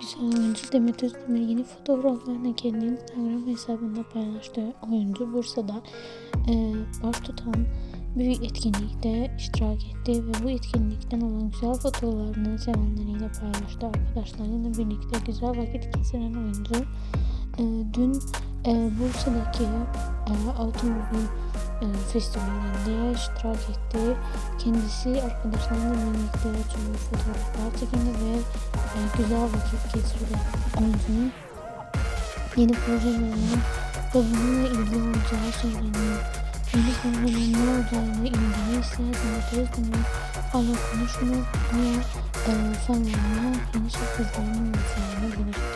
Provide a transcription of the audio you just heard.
Güzel oyuncu Demet Özdemir yeni fotoğraflarını kendi Instagram hesabında paylaştı. Oyuncu Bursa'da e, baş tutan bir etkinlikte iştirak etti ve bu etkinlikten olan güzel fotoğraflarını sevenleriyle paylaştı. Arkadaşlarıyla birlikte güzel vakit geçiren oyuncu e, dün e, Bursa'daki e, otomobil e, festivalinde iştirak etti. Kendisi arkadaşlarıyla birlikte çok fotoğraflar çekindi ve güzel vakit geçirdi. Oyuncunun yeni projelerinin ve bununla ilgili olacağı söyleniyor. Yeni projelerin ne olacağını ilgili Demet Özdemir hala konuşmuyor ama e, fanlarına yeni sürprizlerin olacağını belirtti.